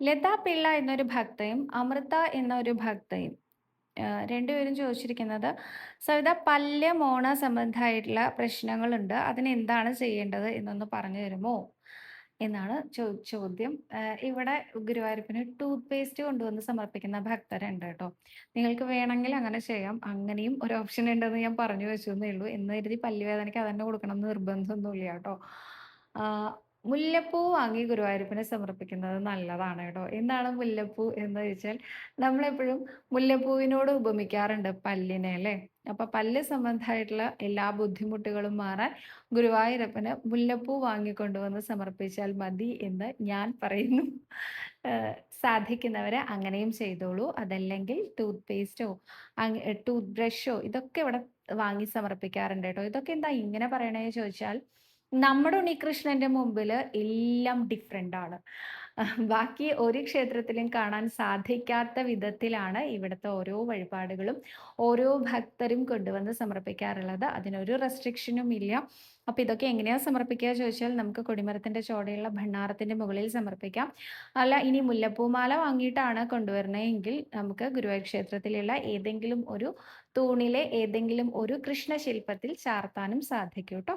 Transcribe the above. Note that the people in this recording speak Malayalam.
ലതാ പിള്ള എന്നൊരു ഭക്തയും അമൃത എന്നൊരു ഭക്തയും രണ്ടുപേരും ചോദിച്ചിരിക്കുന്നത് സവിത പല്ല് മോണ സംബന്ധമായിട്ടുള്ള പ്രശ്നങ്ങളുണ്ട്. അതിന് എന്താണ് ചെയ്യേണ്ടത് എന്നൊന്ന് പറഞ്ഞു തരുമോ എന്നാണ് ചോ ചോദ്യം. ഇവിടെ ഗുരുവായൂരപ്പന് ടൂത്ത് പേസ്റ്റ് കൊണ്ടുവന്ന് സമർപ്പിക്കുന്ന ഭക്തരുണ്ട് കേട്ടോ. നിങ്ങൾക്ക് വേണമെങ്കിൽ അങ്ങനെ ചെയ്യാം. അങ്ങനെയും ഒരു ഓപ്ഷൻ ഉണ്ടെന്ന് ഞാൻ പറഞ്ഞു വെച്ചു എന്നേ ഉള്ളൂ. എന്ന് കരുതി പല്ലുവേദനയ്ക്ക് അതന്നെ കൊടുക്കണം എന്ന് നിർബന്ധമൊന്നുമില്ല കേട്ടോ. മുല്ലപ്പൂ വാങ്ങി ഗുരുവായൂരപ്പനെ സമർപ്പിക്കുന്നത് നല്ലതാണ് കേട്ടോ. എന്താണ് മുല്ലപ്പൂ എന്ന് ചോദിച്ചാൽ നമ്മളെപ്പോഴും മുല്ലപ്പൂവിനോട് ഉപമിക്കാറുണ്ട് പല്ലിനെ അല്ലേ? അപ്പൊ പല്ല് സംബന്ധമായിട്ടുള്ള എല്ലാ ബുദ്ധിമുട്ടുകളും മാറാൻ ഗുരുവായൂരപ്പന് മുല്ലപ്പൂ വാങ്ങിക്കൊണ്ടുവന്ന് സമർപ്പിച്ചാൽ മതി എന്ന് ഞാൻ പറയുന്നു. സാധിക്കുന്നവരെ അങ്ങനെയും ചെയ്തോളൂ. അതല്ലെങ്കിൽ ടൂത്ത് പേസ്റ്റോ ടൂത്ത് ബ്രഷോ ഇതൊക്കെ ഇവിടെ വാങ്ങി സമർപ്പിക്കാറുണ്ട് കേട്ടോ. ഇതൊക്കെ എന്താ ഇങ്ങനെ പറയണേ ചോദിച്ചാൽ നമ്മുടെ ഉണ്ണികൃഷ്ണന്റെ മുമ്പിൽ എല്ലാം ഡിഫറെന്റ് ആണ്. ബാക്കി ഒരു ക്ഷേത്രത്തിലും കാണാൻ സാധിക്കാത്ത വിധത്തിലാണ് ഇവിടുത്തെ ഓരോ വഴിപാടുകളും ഓരോ ഭക്തരും കൊണ്ടുവന്ന് സമർപ്പിക്കാറുള്ളത്. അതിനൊരു റെസ്ട്രിക്ഷനും ഇല്ല. അപ്പോൾ ഇതൊക്കെ എങ്ങനെയാണ് സമർപ്പിക്കുക ചോദിച്ചാൽ നമുക്ക് കൊടിമരത്തിന്റെ ചോടയുള്ള ഭണ്ണാരത്തിന്റെ മുകളിൽ സമർപ്പിക്കാം. അല്ല ഇനി മുല്ലപ്പൂമാല വാങ്ങിയിട്ടാണ് കൊണ്ടുവരണമെങ്കിൽ നമുക്ക് ഗുരുവായൂർ ക്ഷേത്രത്തിലുള്ള ഏതെങ്കിലും ഒരു തൂണിലെ ഏതെങ്കിലും ഒരു കൃഷ്ണശില്പത്തിൽ ചാർത്താനും സാധിക്കും കേട്ടോ.